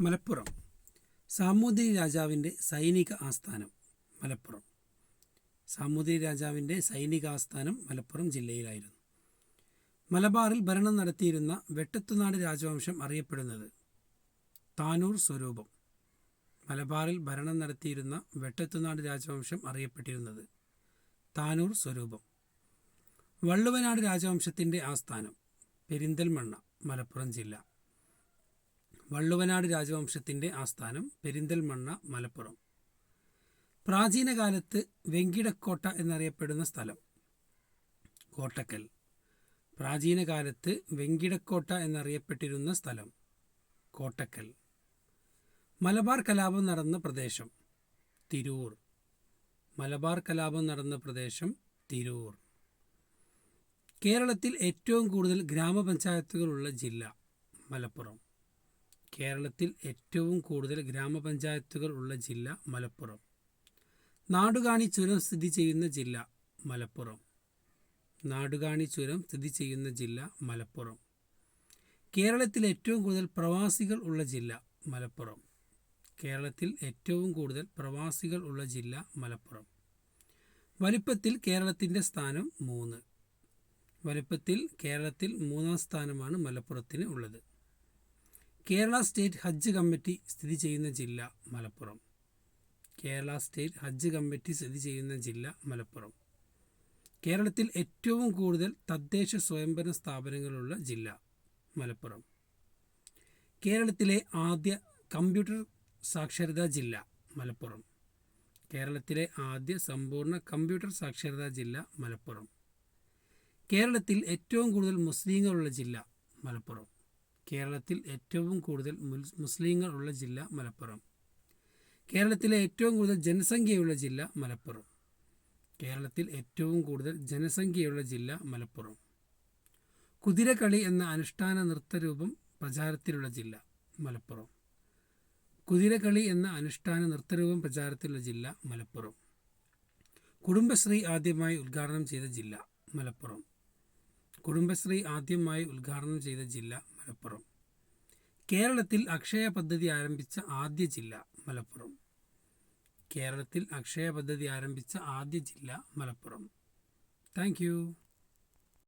മലപ്പുറം. സാമൂതിരി രാജാവിന്റെ സൈനിക ആസ്ഥാനം മലപ്പുറം. സാമൂതിരി രാജാവിന്റെ സൈനിക ആസ്ഥാനം മലപ്പുറം ജില്ലയിലായിരുന്നു. മലബാറിൽ ഭരണം നടത്തിയിരുന്ന വെട്ടത്തുനാട് രാജവംശം അറിയപ്പെടുന്നത് താനൂർ സ്വരൂപം. മലബാറിൽ ഭരണം നടത്തിയിരുന്ന വെട്ടത്തുനാട് രാജവംശം അറിയപ്പെട്ടിരുന്നത് താനൂർ സ്വരൂപം. വള്ളുവനാട് രാജവംശത്തിന്റെ ആസ്ഥാനം പെരിന്തൽമണ്ണ മലപ്പുറം ജില്ല. വള്ളുവനാട് രാജവംശത്തിന്റെ ആസ്ഥാനം പെരിന്തൽമണ്ണ മലപ്പുറം. പ്രാചീന കാലത്ത് വെങ്കിടക്കോട്ട എന്നറിയപ്പെടുന്ന സ്ഥലം കോട്ടക്കൽ. പ്രാചീന കാലത്ത് വെങ്കിടക്കോട്ട എന്നറിയപ്പെട്ടിരുന്ന സ്ഥലം കോട്ടക്കൽ. മലബാർ കലാപം നടന്ന പ്രദേശം തിരൂർ. മലബാർ കലാപം നടന്ന പ്രദേശം തിരൂർ. കേരളത്തിൽ ഏറ്റവും കൂടുതൽ ഗ്രാമപഞ്ചായത്തുകളുള്ള ജില്ല മലപ്പുറം. കേരളത്തിൽ ഏറ്റവും കൂടുതൽ ഗ്രാമപഞ്ചായത്തുകൾ ഉള്ള ജില്ല മലപ്പുറം. നാടുകാണി ചുരം സ്ഥിതി ചെയ്യുന്ന ജില്ല മലപ്പുറം. നാടുകാണി ചുരം സ്ഥിതി ചെയ്യുന്ന ജില്ല മലപ്പുറം. കേരളത്തിൽ ഏറ്റവും കൂടുതൽ പ്രവാസികൾ ഉള്ള ജില്ല മലപ്പുറം. കേരളത്തിൽ ഏറ്റവും കൂടുതൽ പ്രവാസികൾ ഉള്ള ജില്ല മലപ്പുറം. വലിപ്പത്തിൽ കേരളത്തിന്റെ സ്ഥാനം മൂന്ന്. വലിപ്പത്തിൽ കേരളത്തിൽ മൂന്നാം സ്ഥാനമാണ് മലപ്പുറത്തിന് ഉള്ളത്. കേരള സ്റ്റേറ്റ് ഹജ്ജ് കമ്മിറ്റി സ്ഥിതി ചെയ്യുന്ന ജില്ല Malappuram. Kerala State Hajj Committee സ്ഥിതി ചെയ്യുന്ന ജില്ല മലപ്പുറം. കേരളത്തിൽ ഏറ്റവും കൂടുതൽ തദ്ദേശ സ്വയംഭരണ സ്ഥാപനങ്ങളുള്ള ജില്ല മലപ്പുറം. കേരളത്തിലെ ആദ്യ കമ്പ്യൂട്ടർ സാക്ഷരതാ ജില്ല മലപ്പുറം. കേരളത്തിലെ ആദ്യ സമ്പൂർണ കമ്പ്യൂട്ടർ സാക്ഷരതാ ജില്ല മലപ്പുറം. കേരളത്തിൽ ഏറ്റവും കൂടുതൽ മുസ്ലിങ്ങളുള്ള ജില്ല മലപ്പുറം. കേരളത്തിൽ ഏറ്റവും കൂടുതൽ മുസ്ലിങ്ങൾ ഉള്ള ജില്ല മലപ്പുറം. കേരളത്തിലെ ഏറ്റവും കൂടുതൽ ജനസംഖ്യയുള്ള ജില്ല മലപ്പുറം. കേരളത്തിൽ ഏറ്റവും കൂടുതൽ ജനസംഖ്യയുള്ള ജില്ല മലപ്പുറം. കുതിരകളി എന്ന അനുഷ്ഠാന നൃത്തരൂപം പ്രചാരത്തിലുള്ള ജില്ല മലപ്പുറം. കുതിരകളി എന്ന അനുഷ്ഠാന നൃത്തരൂപം പ്രചാരത്തിലുള്ള ജില്ല മലപ്പുറം. കുടുംബശ്രീ ആദ്യമായി ഉദ്ഘാടനം ചെയ്ത ജില്ല മലപ്പുറം. കുടുംബശ്രീ ആദ്യമായി ഉദ്ഘാടനം ചെയ്ത ജില്ല മലപ്പുറം. കേരളത്തിൽ അക്ഷയ പദ്ധതി ആരംഭിച്ച ആദ്യ ജില്ല മലപ്പുറം. കേരളത്തിൽ അക്ഷയ പദ്ധതി ആരംഭിച്ച ആദ്യ ജില്ല മലപ്പുറം. താങ്ക്